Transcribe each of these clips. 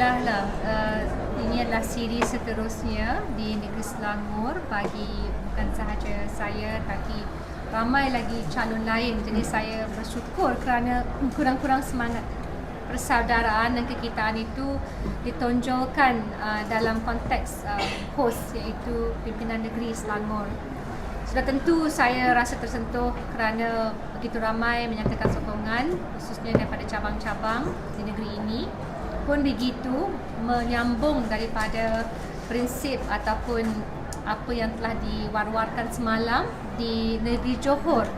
Alhamdulillah lah uh, ini adalah siri seterusnya di Negeri Selangor bagi bukan sahaja saya tapi ramai lagi calon lain jadi saya bersyukur kerana kurang-kurang semangat persaudaraan dan kekitaan itu ditonjolkan uh, dalam konteks uh, host iaitu pimpinan negeri Selangor. Sudah tentu saya rasa tersentuh kerana begitu ramai menyatakan sokongan khususnya daripada cabang-cabang di negeri ini. Pun begitu menyambung daripada prinsip ataupun apa yang telah diwar-warkan semalam di negeri Johor.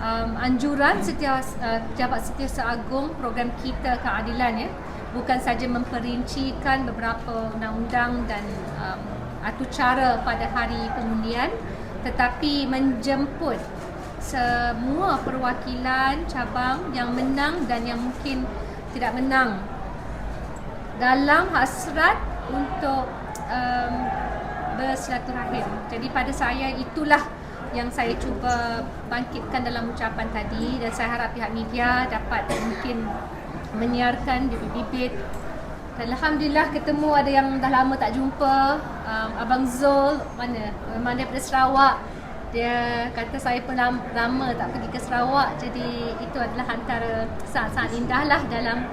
Um, anjuran setiap uh, Pejabat Setiausaha Agung program kita keadilan ya bukan saja memperincikan beberapa undang-undang dan um, atur cara pada hari pengundian tetapi menjemput semua perwakilan cabang yang menang dan yang mungkin tidak menang dalam hasrat untuk um, bersilaturahim. Jadi pada saya itulah yang saya cuba bangkitkan dalam ucapan tadi dan saya harap pihak media dapat mungkin menyiarkan bibit-bibit dan Alhamdulillah ketemu ada yang dah lama tak jumpa um, Abang Zul mana? Memang daripada Sarawak dia kata saya pun lama, lama tak pergi ke Sarawak jadi itu adalah antara saat-saat indah lah dalam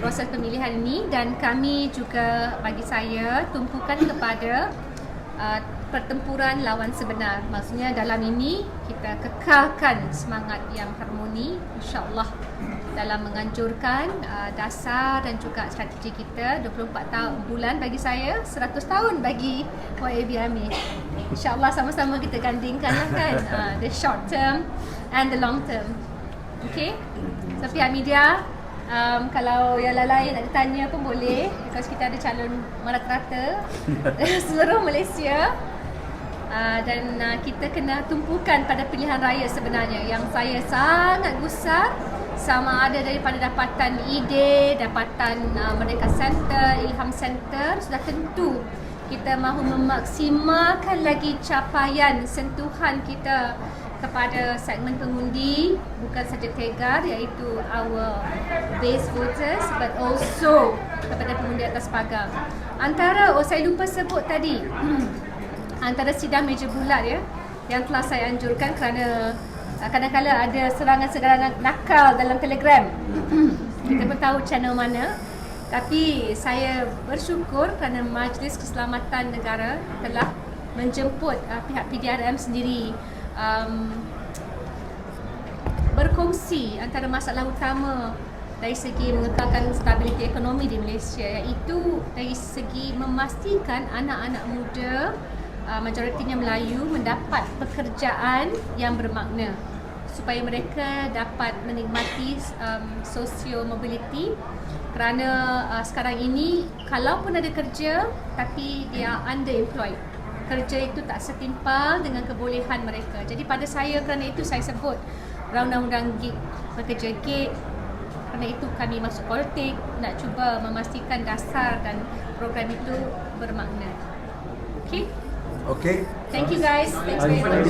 proses pemilihan ini dan kami juga bagi saya tumpukan kepada uh, pertempuran lawan sebenar. Maksudnya dalam ini kita kekalkan semangat yang harmoni insya-Allah dalam menganjurkan uh, dasar dan juga strategi kita 24 tahun bulan bagi saya 100 tahun bagi YAB Amir. Insya-Allah sama-sama kita gandingkan lah kan uh, the short term and the long term. Okay? So pihak media Um, kalau yang lain nak ditanya pun boleh Because kita ada calon merata-rata Seluruh Malaysia. Uh, Dan uh, kita kena tumpukan pada pilihan raya sebenarnya Yang saya sangat gusar. Sama ada daripada dapatan ide Dapatan uh, Merdeka Center, Ilham Center Sudah tentu kita mahu memaksimalkan lagi capaian sentuhan kita kepada segmen pengundi bukan saja tegar iaitu our base voters but also kepada pengundi atas pagar. Antara oh saya lupa sebut tadi antara sidang meja bulat ya yang telah saya anjurkan kerana uh, kadang-kadang ada serangan-serangan nakal dalam Telegram. Kita pun tahu channel mana tapi saya bersyukur kerana Majlis Keselamatan Negara telah menjemput uh, pihak PDRM sendiri um, berkongsi antara masalah utama dari segi mengekalkan stabiliti ekonomi di Malaysia iaitu dari segi memastikan anak-anak muda uh, majoritinya Melayu mendapat pekerjaan yang bermakna supaya mereka dapat menikmati um, socio mobility kerana uh, sekarang ini kalaupun ada kerja tapi dia underemployed kerja itu tak setimpal dengan kebolehan mereka. Jadi pada saya kerana itu saya sebut undang-undang gig pekerja gig kerana itu kami masuk politik nak cuba memastikan dasar dan program itu bermakna. Okay? Okay. Thank you guys. Thanks very much.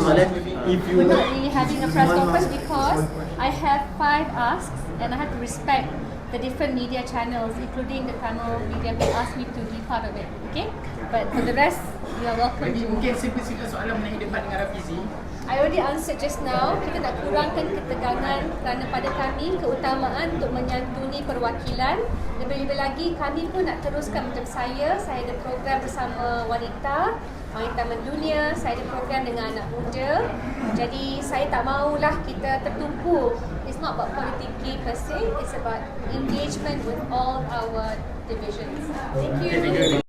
If you We're not really having a press conference because I have five asks and I have to respect the different media channels, including the Tamil media who asked me to be part of it. Okay? But for the rest, you are welcome Jadi mungkin simple-simple soalan mengenai debat dengan Rafizi. I already answered just now. Kita nak kurangkan ketegangan kerana pada kami keutamaan untuk menyantuni perwakilan. Lebih-lebih lagi kami pun nak teruskan macam saya. Saya ada program bersama wanita, wanita mendunia. Saya ada program dengan anak muda. Jadi saya tak maulah kita tertumpu. It's not about politically per se. It's about engagement with all our divisions. Thank you.